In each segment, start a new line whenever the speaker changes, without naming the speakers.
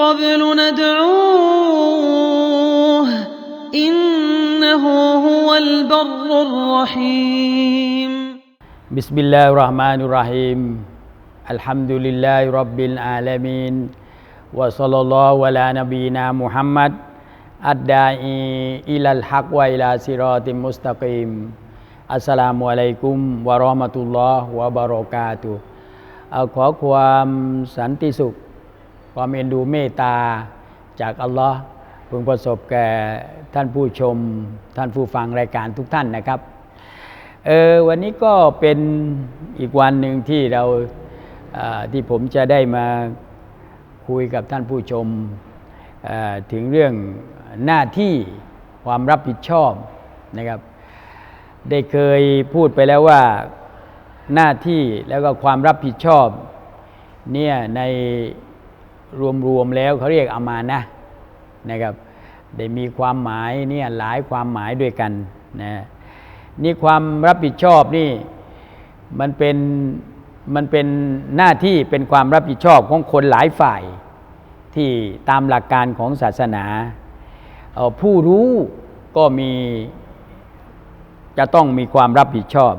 قبل ندعوه إنه هو البر الرحيم
بسم الله الرحمن الرحيم الحمد لله رب العالمين وصلى الله على نبينا محمد الداعي إلى الحق وإلى صراط مستقيم อัสสลามุอะลัยกุมวะเราะห์มะตุลลอฮ์วะบารอกาตุฮ์เอาขอความสันติสุข ความเอ็นดูเมตตาจากอัลลอฮ์พึงประสบแก่ท่านผู้ชมท่านผู้ฟังรายการทุกท่านนะครับเออวันนี้ก็เป็นอีกวันหนึ่งที่เราที่ผมจะได้มาคุยกับท่านผู้ชมถึงเรื่องหน้าที่ความรับผิดชอบนะครับ ได้เคยพูดไปแล้วว่าหน้าที่แล้วก็ความรับผิดชอบเนี่ยใน รวมๆแล้วเขาเรียกอามานะนะครับได้มีความหมายเนี่ยหลายความหมายด้วยกันนะนี่ความรับผิดชอบนี่มันเป็นมันเป็นหน้าที่เป็นความรับผิดชอบของคนหลายฝ่ายที่ตามหลักการของศาสนา ผู้รู้ก็มีจะต้องมีความรับผิดชอบ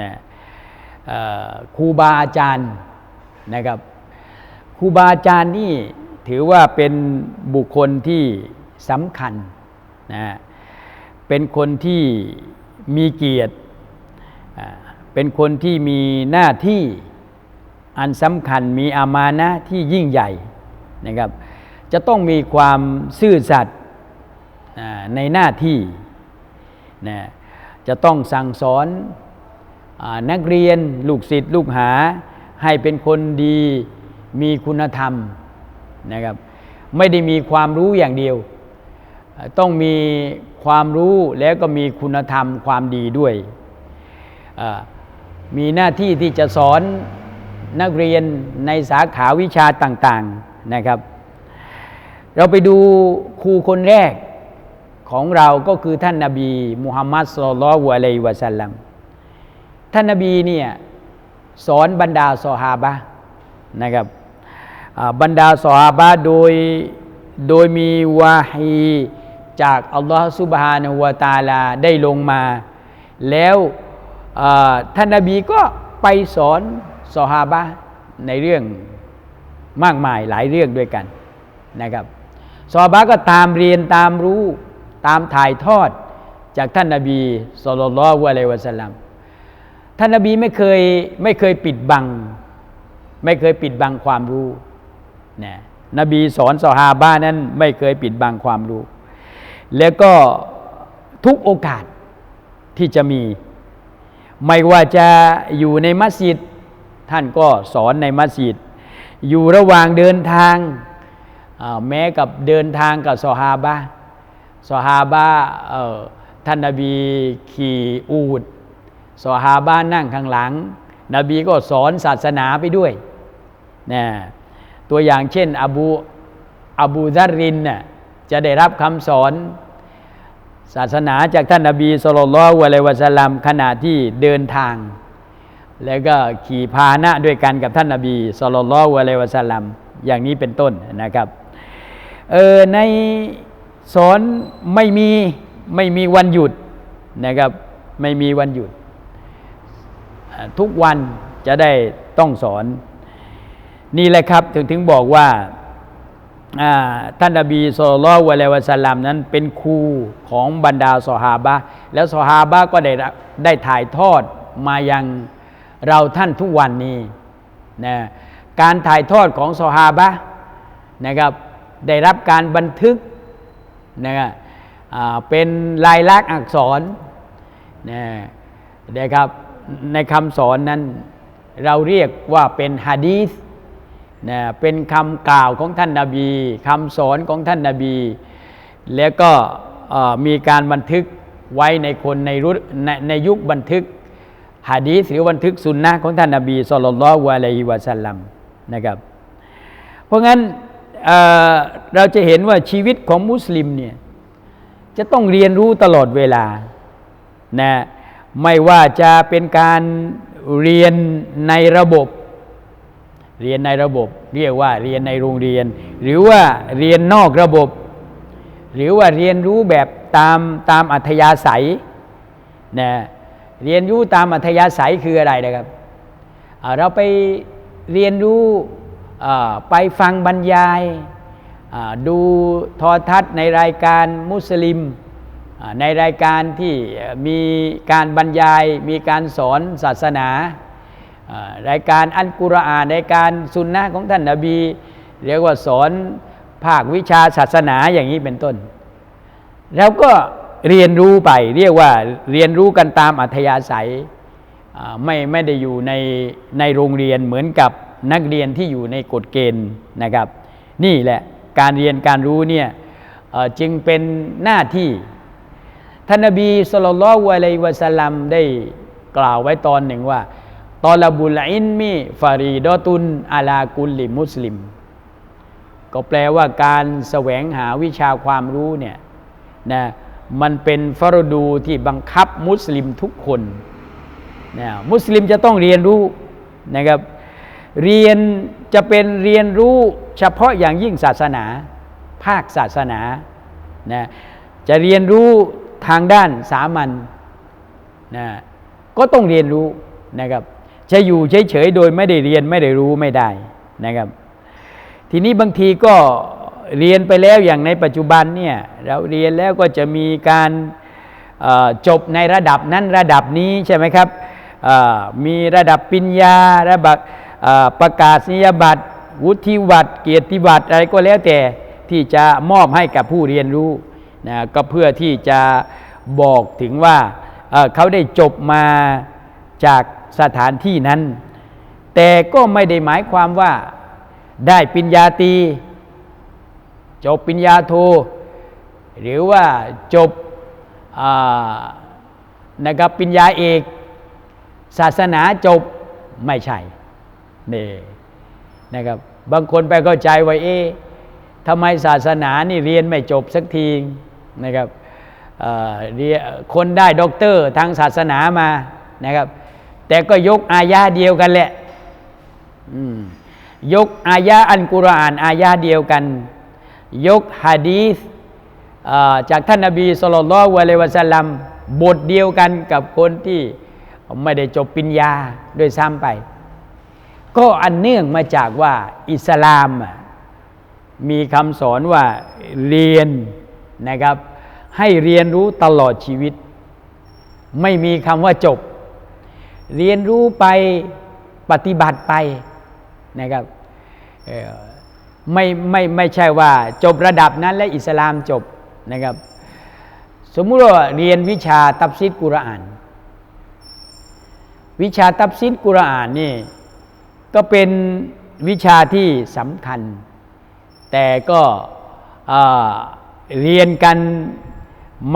นะครูบาอาจารย์นะครับ ครูบาอาจารย์นี่ถือว่าเป็นบุคคลที่สำคัญนะเป็นคนที่มีเกียรติ เป็นคนที่มีหน้าที่อันสำคัญมีอามานะที่ยิ่งใหญ่นะครับ จะต้องมีความซื่อสัตย์ในหน้าที่นะจะต้องสั่งสอนอนักเรียนลูกศิษย์ลูกหาให้เป็นคนดี มีคุณธรรมนะครับ ไม่ได้มีความรู้อย่างเดียว ต้องมีความรู้แล้วก็มีคุณธรรมความดีด้วย มีหน้าที่ที่จะสอนนักเรียนในสาขาวิชาต่างๆนะครับ เราไปดูครูคนแรกของเราก็คือท่านนาบีมุฮัมมัดสุลลัลฮุอะลัยฮิวะสัลลัมท่านนาบีเนี่ยสอนบรรดาซอฮาบะนะครับ บรรดาซอฮาบะโดยโดยมีวาฮีจากอัลลอฮฺซุบฮานะฮูวะตาลาได้ลงมา แล้วท่านนาบีก็ไปสอนซอฮาบะในเรื่องมากมายหลายเรื่องด้วยกันนะครับซอฮาบะก็ตามเรียนตามรู้ตามถ่ายทอดจากท่านนาบีสุลต่านละอะลัยวะสัลลัมท่านนาบีไม่เคยไม่เคยปิดบัง ไม่เคยปิดบังความรู้ นะนบีสอนสหาบ้านั้นไม่เคยปิดบังความรู้ แล้วก็ทุกโอกาสที่จะมี ไม่ว่าจะอยู่ในมัสยิด ท่านก็สอนในมัสยิด อยู่ระหว่างเดินทางแม้กับเดินทางกับซอฮาบะห์ซอฮาบะท่านนบีขี่อูดซอฮาบะห์นั่งข้างหลัง นบีก็สอนศาสนาไปด้วยนะ ตัวอย่างเช่นอบูอบูซารินน่ะจะได้รับคำสอน ศาสนาจากท่านนบีสุลต่านละฮ์อะลัยวะสลัมขณะที่เดินทาง แล้วก็ขี่พาหนะด้วยกันกับท่านนาบีสุลต่านละฮ์อะลัยวะสลัมอย่างนี้เป็นต้นนะครับเออในสอนไม่มีไม่มีวันหยุดนะครับไม่มีวันหยุด ทุกวันจะได้ต้องสอน นี่แหละครับถึงถึงบอกว่าอ่าท่านนบีสุลต่านละฮ์อะลัยวะสลลัมนั้นเป็นครูของบรรดาสหาบะแล้วสหาบะก็ได้ได้ถ่ายทอดมายังเราท่านทุกวันนี้นะการถ่ายทอดของสหาบะนะครับได้รับการบันทึกนะครับเป็นลายลักษณ์อักษรนะนะครับในคำสอนนั้นเราเรียกว่าเป็นฮะดีษ นะเป็นคำกล่าวของท่านนาบีคำสอนของท่านนาบี แล้วก็มีการบันทึกไว้ในคนในรุ่นในในยุคบันทึกฮะดีษหรือบันทึกสุนนะของท่านนาบีสุลต่านละฮ์อะลัยฮิวะสัลลัมนะครับ เพราะงั้นเเราจะเห็นว่าชีวิตของมุสลิมเนี่ยจะต้องเรียนรู้ตลอดเวลานะไม่ว่าจะเป็นการเรียนในระบบ เรียนในระบบ เรียกว่าเรียนในโรงเรียน หรือว่าเรียนนอกระบบ หรือว่าเรียนรู้แบบตามตามอัธยาศัยนะเรียนรู้ตามอัธยาศัยคืออะไรนะครับเราไปเรียนรู้ไปฟังบรรยายดูโทอทัศน์ในรายการมุสลิม ในรายการที่มีการบรรยายมีการสอนศาสนา รายการอัลกุรอานรายการสุนนะของท่านนบี เรียกว่าสอนภาควิชาศาสนาอย่างนี้เป็นต้น แล้วก็เรียนรู้ไปเรียกว่าเรียนรู้กันตามอัธยาศัยไม่ไม่ได้อยู่ในในโรงเรียนเหมือนกับนักเรียนที่อยู่ในกฎเกณฑ์นะครับ นี่แหละการเรียนการรู้เนี่ยจึงเป็นหน้าที่ท่านนบีสุลต่านละวะลัยวะสลลัมได้กล่าวไว้ตอนหนึ่งว่า ตอลบุลอินมีฟารีดอตุนอาลากุลลิมุสลิม ก็แปลว่าการแสวงหาวิชาความรู้เนี่ยนะมันเป็นฟารดูที่บังคับมุสลิมทุกคนนะมุสลิมจะต้องเรียนรู้นะครับเรียนจะเป็นเรียนรู้เฉพาะอย่างยิ่งศาสนา ภาคศาสนานะจะเรียนรู้ทางด้านสามัญนะก็ต้องเรียนรู้นะครับ จะอยู่เฉยๆโดยไม่ได้เรียนไม่ได้รู้ไม่ได้นะครับ ทีนี้บางทีก็เรียนไปแล้วอย่างในปัจจุบันเนี่ยเราเรียนแล้วก็จะมีการจบในระดับนั้นระดับนี้ใช่ไหมครับมีระดับปริญญาระดับประกาศนียบัตรวุฒิบัตรเกียรติบัตรอะไรก็แล้วแต่ที่จะมอบให้กับผู้เรียนรู้นะก็เพื่อที่จะบอกถึงว่าเขาได้จบมาจาก สถานที่นั้น แต่ก็ไม่ได้หมายความว่าได้ปิญญาตีจบปิญญาโท หรือว่าจบนะครับปิญญาเอก ศาสนาจบไม่ใช่นี่นะครับบางคนไปเข้าใจว่าเอ๊ะทำไมศาสนานี่เรียนไม่จบสักทีนะครับคนได้ด็อกเตอร์ทางศาสนามานะครับ แต่ก็ยกอายาเดียวกันแหละยกอายาอันกุรอานอายาเดียวกัน ยกฮะดีษจากท่านนบีสุลต่านวะเลยวะสลัมบทเดียวกันกับคนที่ไม่ได้จบปิญญาโดยซ้ำไป ก็อันเนื่องมาจากว่าอิสลามมีคำสอนว่าเรียนนะครับ ให้เรียนรู้ตลอดชีวิต ไม่มีคำว่าจบ เรียนรู้ไปปฏิบัติไปนะครับไม่ไม่ไม่ใช่ว่าจบระดับนั้นและอิสลามจบนะครับ สมมุติว่าเรียนวิชาตับซิดกุรอาน วิชาตับซิดกุรอานนี่ก็เป็นวิชาที่สำคัญ แต่ก็เรียนกัน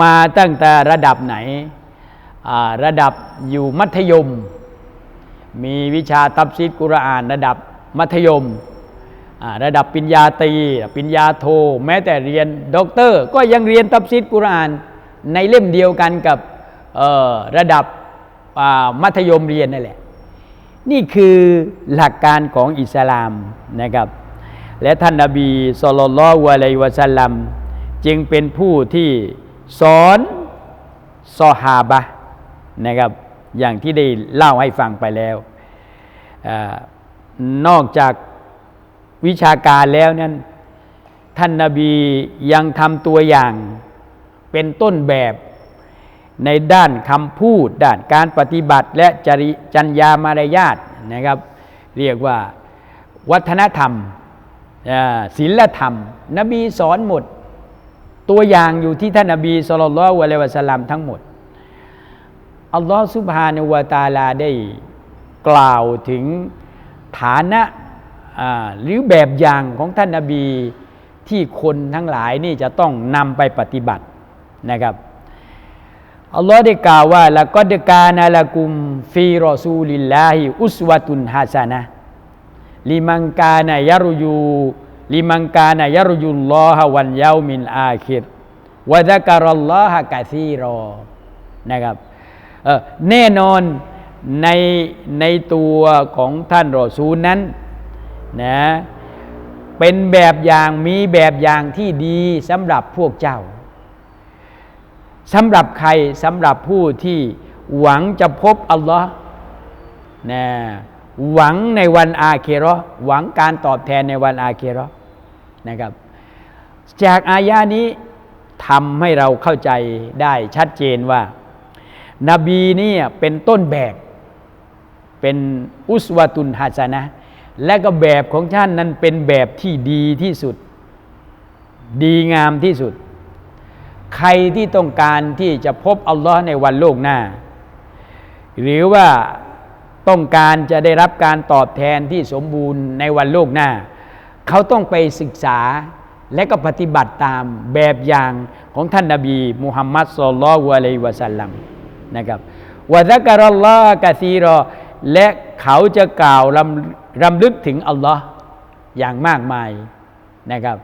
มาตั้งแต่ระดับไหน ระดับอยู่มัธยม มีวิชาตับซิดกุรอาน ระดับมัธยม ระดับปริญญาตรีปริญญาโท แม้แต่เรียนด็อกเตอร์ ก็ยังเรียนตับซิดกุรอานในเล่มเดียวกันกับระดับมัธยมเรียนนั่นแหละ นี่คือหลักการของอิสลามนะครับและท่านนาบีสุลต่านละวะลัยวะสัลลัมจึงเป็นผู้ที่สอนซอฮาบะห นะครับอย่างที่ได้เล่าให้ฟังไปแล้วอนอกจากวิชาการแล้วนั้นท่านนาบียังทำตัวอย่างเป็นต้นแบบในด้านคำพูด ด้านการปฏิบัติและจริจัญญามารยาทนะครับ เรียกว่าวัฒนธรรมศีลธรรม นบีสอนหมด ตัวอย่างอยู่ที่ท่านนบีสุลต่านละวะเลวะสลัมทั้งหมด อัลลอฮฺสุบฮานวตาลาได้กล่าวถึงฐานะหรือแบบอย่างของท่านนบีที่คนทั้งหลายนี่จะต้องนำไปปฏิบัตินะครับอัลลอฮ์ได้กล่าวว่าละก็ดกานาละกุมฟีรอซูลิลลาฮิอุสวะตุนฮาซานะลิมังกานายรุยูลิมังกานายรุยุลลอฮะวันยามินอาคิรวะดะการัลลอฮะกะซีรอนะครับ แน่นอนในในตัวของท่านรอซูลนั้นนะเป็นแบบอย่างมีแบบอย่างที่ดีสำหรับพวกเจ้าสำหรับใครสำหรับผู้ที่หวังจะพบอัลลอฮ์นะหวังในวันอาเคราะห์หวังการตอบแทนในวันอาเคราะห์นะครับ จากอายานี้ทำให้เราเข้าใจได้ชัดเจนว่า นบีเนี่ยเป็นต้นแบบเป็นอุสวาตุนฮัสนะ และก็แบบของท่านนั้นเป็นแบบที่ดีที่สุด ดีงามที่สุด ใครที่ต้องการที่จะพบอัลลอฮ์ในวันโลกหน้า หรือว่าต้องการจะได้รับการตอบแทนที่สมบูรณ์ในวันโลกหน้า เขาต้องไปศึกษาและก็ปฏิบัติตามแบบอย่างของท่านนาบีมุฮัมมัดสุลลัลฮุอะลัยฮิวะสัลลัม นะครับวะซักรัลลอฮ์กะซีรอและเขาจะกล่าวรำรำลึกถึงอัลลอฮ์อย่างมากมายนะครับ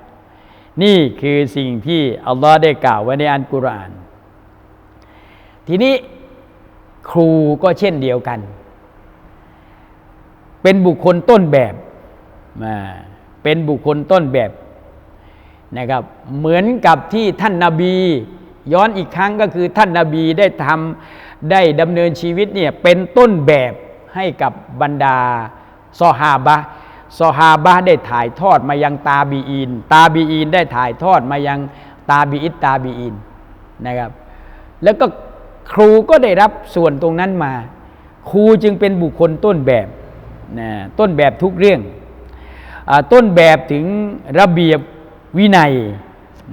นี่คือสิ่งที่อัลลอฮ์ได้กล่าวไว้ในอันกุรอาน ทีนี้ครูก็เช่นเดียวกัน เป็นบุคคลต้นแบบมาเป็นบุคคลต้นแบบนะครับ เหมือนกับที่ท่านนาบี ย้อนอีกครั้งก็คือท่านนาบีได้ทำได้ดำเนินชีวิตเนี่ยเป็นต้นแบบให้กับบรรดาซอฮาบะซอฮาบะได้ถ่ายทอดมายังตาบีอีนตาบีอีนได้ถ่ายทอดมายังตาบีอิตตาบีอีนนะครับ แล้วก็ครูก็ได้รับส่วนตรงนั้นมา ครูจึงเป็นบุคคลต้นแบบนะต้นแบบทุกเรื่องอต้นแบบถึงระเบียบวินัย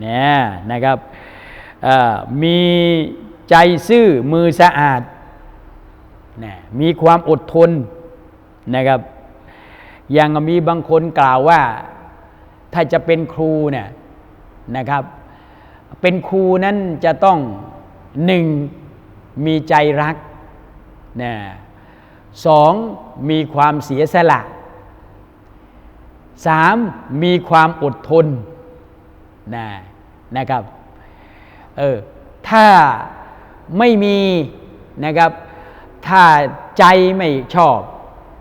นะนะครับ มีใจซื่อมือสะอาดนะมีความอดทนนะครับยังมีบางคนกล่าวว่า ถ้าจะเป็นครูเนี่ยนะครับ เป็นครูนั้นจะต้องหนึ่งมีใจรักนะสองมีความเสียสละสามมีความอดทนนะนะครับ เออถ้าไม่มีนะครับ ถ้าใจไม่ชอบ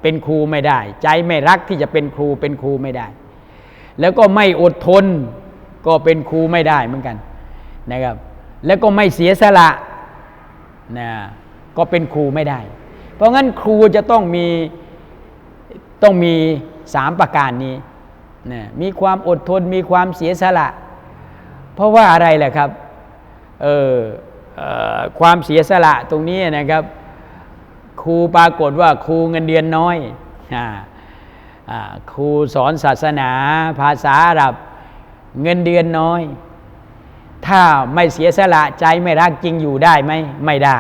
เป็นครูไม่ได้ ใจไม่รักที่จะเป็นครูเป็นครูไม่ได้ แล้วก็ไม่อดทนก็เป็นครูไม่ได้เหมือนกันนะครับ แล้วก็ไม่เสียสละนะก็เป็นครูไม่ได้ เพราะงั้นครูจะต้องมีต้องมีสามประการนี้นะมีความอดทนมีความเสียสละ เพราะว่าอะไรแหละครับ เออความเสียสละตรงนี้นะครับ ครูปรากฏว่าครูเงินเดือนน้อยครูสอนศาสนาภาษาอาหรับเงินเดือนน้อย ถ้าไม่เสียสละใจไม่รักจริงอยู่ได้ไหมไม่ได้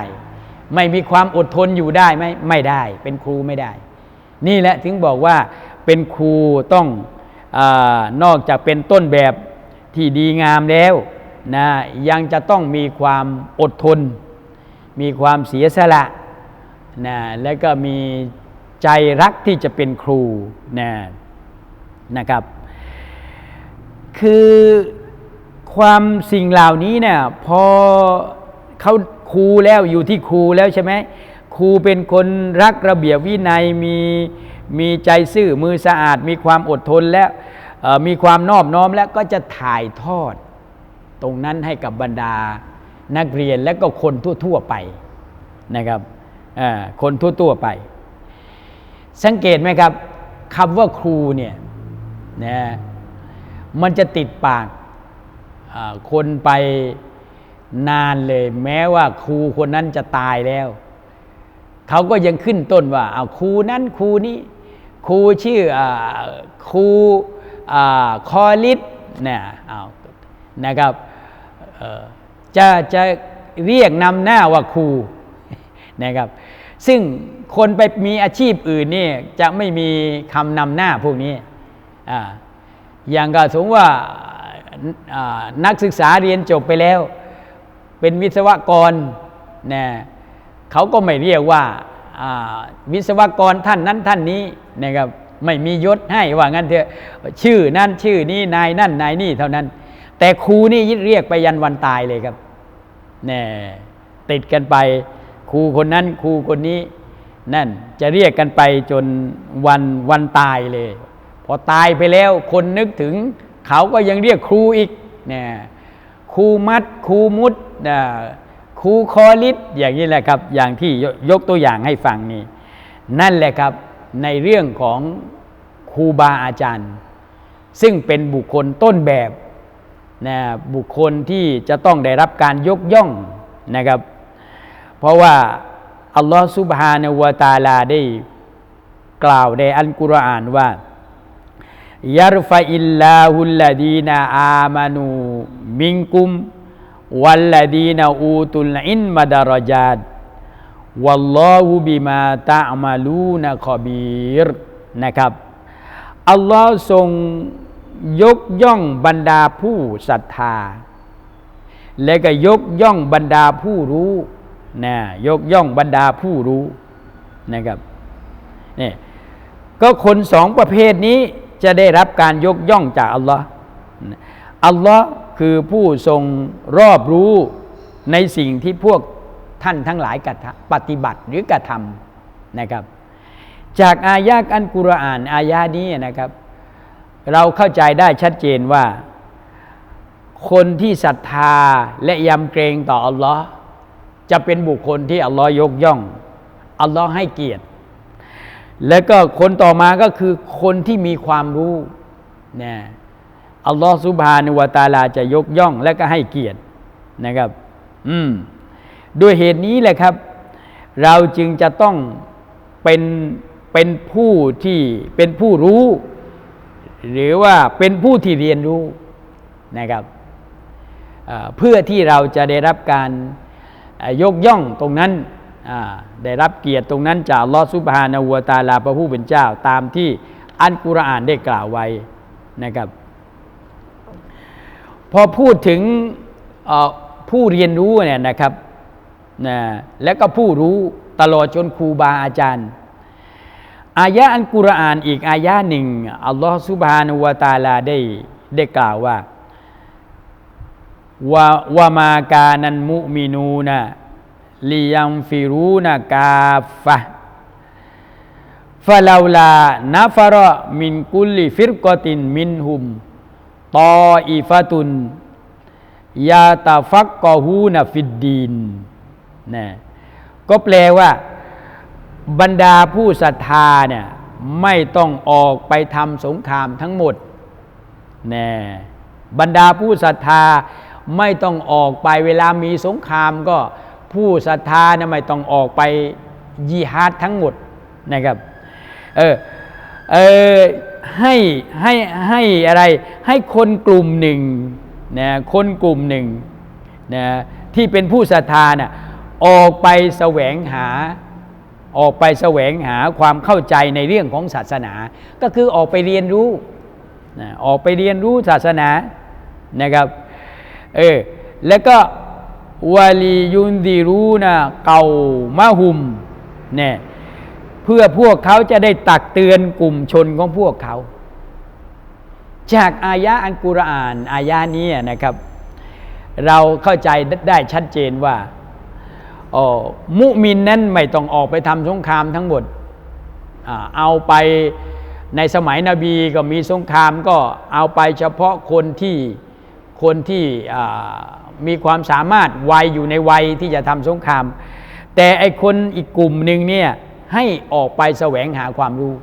ไม่มีความอดทนอยู่ได้ไหมไม่ได้ เป็นครูไม่ได้ นี่แหละถึงบอกว่าเป็นครูต้องอนอกจากเป็นต้นแบบที่ดีงามแล้ว นะยังจะต้องมีความอดทน มีความเสียสละนะและก็มีใจรักที่จะเป็นครูนะนะครับ คือความสิ่งเหล่านี้เนี่ยพอเขาครูแล้วอยู่ที่ครูแล้วใช่ไหมครูเป็นคนรักระเบียบวินัยมีมีใจซื่อมือสะอาด มีความอดทนและมีความนอบน้อมแล้วก็จะถ่ายทอด ตรงนั้นให้กับบรรดานักเรียนและก็คนทั่วๆไปนะครับคนทั่วๆไป สังเกตไหมครับคำว่าครูเนี่ยนะมันจะติดปากคนไปนานเลย แม้ว่าครูคนนั้นจะตายแล้ว เขาก็ยังขึ้นต้นว่าเอาครูนั้นครูนี้ครูชื่ออครูคอลิสเนี่ยเอา นะครับจะจะเรียกนำหน้าว่าครูนะครับ ซึ่งคนไปมีอาชีพอื่นนี่จะไม่มีคำนำหน้าพวกนี้ออย่างก็สมว่านักศึกษาเรียนจบไปแล้ว เป็นวิศวกรนะเขาก็ไม่เรียกว่าวิศวกรท่านนั้นท่านนี้นะครับไม่มียศให้ว่างั้นเถอะชื่อนั่นชื่อนี้นายนั่นนายนี่เท่านั้น แต่ครูนี่เรียกไปยันวันตายเลยครับแน่ติดกันไป ครูคนนั้นครูคนนี้ นั่นจะเรียกกันไปจนวันวันตายเลย พอตายไปแล้วคนนึกถึง เขาก็ยังเรียกครูอีกเนี่ยครูมัดครูมุดนะครูคอลิดอย่างนี้แหละครับ อย่างที่ยยกตัวอย่างให้ฟังนี่นั่นแหละครับในเรื่องของครูบาอาจารย์ ซึ่งเป็นบุคคลต้นแบบ นะบุคคลที่จะต้องได้รับการยกย่องนะครับ เพราะว่าอัลลอฮฺซุบฮานาวะตาลาได้กล่าวในอัลกุรอานว่ายารฟะอิลลาฮุลลดีนาอามานูมิงกุมวัลลดีนาอูตุลอินมาดารจาดวัลลอฮุบิมาตะมาลูนะคอบีรนะครับ อัลลอฮ์ทรง ยกย่องบรรดาผู้ศรัทธา และก็ยกย่องบรรดาผู้รู้นะยกย่องบรรดาผู้รู้นะครับนี่ก็คนสองประเภทนี้จะได้รับการยกย่องจากอัลลอฮ์อัลลอฮ์คือผู้ทรงรอบรู้ในสิ่งที่พวกท่านทั้งหลายกระปฏิบัติหรือกระทำนะครับ จากอายะอันกุรอานอายานี้นะครับ เราเข้าใจได้ชัดเจนว่า คนที่ศรัทธาและยำเกรงต่ออัลลอฮ์จะเป็นบุคคลที่อัลลอฮ์ยกย่องอัลลอฮ์ให้เกียรติ แล้วก็คนต่อมาก็คือคนที่มีความรู้นะอัลลอฮ์สุบฮานุวาตาลาจะยกย่องและก็ให้เกียรตินะครับ อืมด้วยเหตุนี้แหละครับ เราจึงจะต้องเป็นเป็นผู้ที่เป็นผู้รู้ หรือว่าเป็นผู้ที่เรียนรู้นะครับเพื่อที่เราจะได้รับการยกย่องตรงนั้นได้รับเกียรติตรงนั้นจากลอสุบฮานาวัวตาลาพระผู้เป็นเจ้าตามที่อันกุรอานได้กล่าวไว้นะครับ พอพูดถึงผู้เรียนรู้เนี่ยนะครับนะและก็ผู้รู้ตลอดจนครูบาอาจารย์ อายะอันกุรอานอีกอายะหนึ่งอัลลอฮฺสุบฮานุวาตาลาได้ได้กล่าวว่าว่าวามากานันมุมินูนะลียัมฟิรูนะกาฟะฟะลาลานาฟาระมินกุลิฟิรกตินมินหุมตออีฟะตุนยาตาฟักกอฮูนฟิดดีนนะก็แปลว่า บรรดาผู้ศรัทธาเนี่ยไม่ต้องออกไปทำสงครามทั้งหมดนะบรรดาผู้ศรัทธาไม่ต้องออกไปเวลามีสงครามก็ผู้ศรัทธาเนี่ยไม่ต้องออกไปยิฮาดทั้งหมดนะครับเออเออให้ให้ให้อะไรให้คนกลุ่มหนึ่งนะคนกลุ่มหนึ่งนะที่เป็นผู้ศรัทธาน่ะออกไปแสวงหา ออกไปแสวงหาความเข้าใจในเรื่องของศาสนา ก็คือออกไปเรียนรู้นะออกไปเรียนรู้ศาสนานะครับเออแล้วก็วาลียุนดีรู้นะเก่ามะหุมเนี่ยเพื่อพวกเขาจะได้ตักเตือนกลุ่มชนของพวกเขา จากอายะอันกุรอานอายะนี้นะครับ เราเข้าใจได้ชัดเจนว่า มุมินนั้นไม่ต้องออกไปทำสงครามทั้งหมดเอาไปในสมัยนบีก็มีสงครามก็เอาไปเฉพาะคนที่คนที่มีความสามารถวัยอยู่ในวัยที่จะทำสงคราม แต่ไอคนอีกกลุ่มหนึ่งเนี่ยให้ออกไปแสวงหาความรู้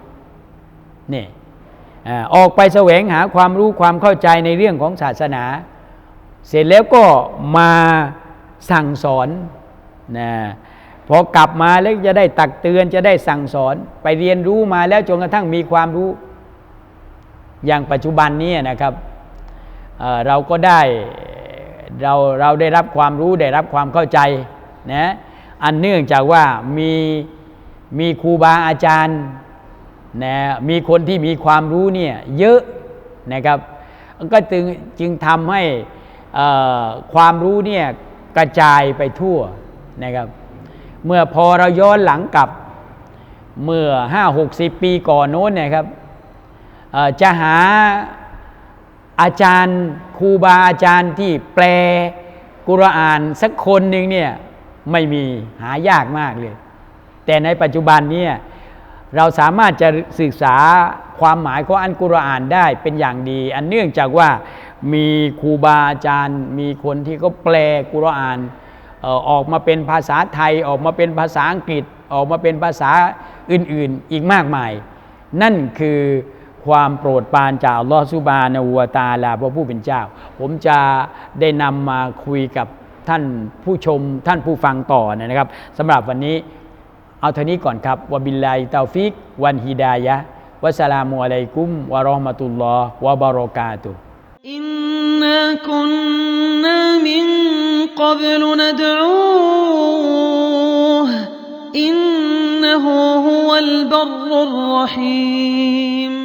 นี่ออกไปแสวงหาความรู้ความเข้าใจในเรื่องของศาสนา เสร็จแล้วก็มาสั่งสอน นะพอกลับมาแล้วจะได้ตักเตือนจะได้สั่งสอนไปเรียนรู้มาแล้วจนกระทั่งมีความรู้ อย่างปัจจุบันนี้นะครับเเราก็ได้เราเราได้รับความรู้ได้รับความเข้าใจนะอันเนื่องจากว่ามีมีครูบาอาจารย์นะมีคนที่มีความรู้เนี่ยเยอะนะครับ ก็จึงจึงทำให้ความรู้เนี่ยกระจายไปทั่ว นะครับ เมื่อพอเราย้อนหลังกลับเมื่อห้าหกสิบปีก่อนโน้นเนี่ยครับจะหาอาจารย์ครูบาอาจารย์ที่แปลกุรอานสักคนหนึ่งเนี่ยไม่มีหายากมากเลย แต่ในปัจจุบันนี้เราสามารถจะศึกษาความหมายของอันกุรอานได้เป็นอย่างดี อันเนื่องจากว่ามีครูบาอาจารย์ มีคนที่เขาแปลกุรอาน ออกมาเป็นภาษาไทยออกมาเป็นภาษาอังกฤษออกมาเป็นภาษาอื่นๆอีกมากมาย นั่นคือความโปรดปรานจากลอสุบานวัวตาลาพระผู้เป็นเจ้า ผมจะได้นำมาคุยกับท่านผู้ชมท่านผู้ฟังต่อนะครับสำหรับวันนี้เอาเท่านี้ก่อนครับวบิลลาอิตาฟิก วันฮิดายะวัสลามุอะลัยกุมวะรอมะตุลลอฮ์วะบารอกาตุอิ
นนาคุนนามิน قبل ندعوه إنه هو البر الرحيم.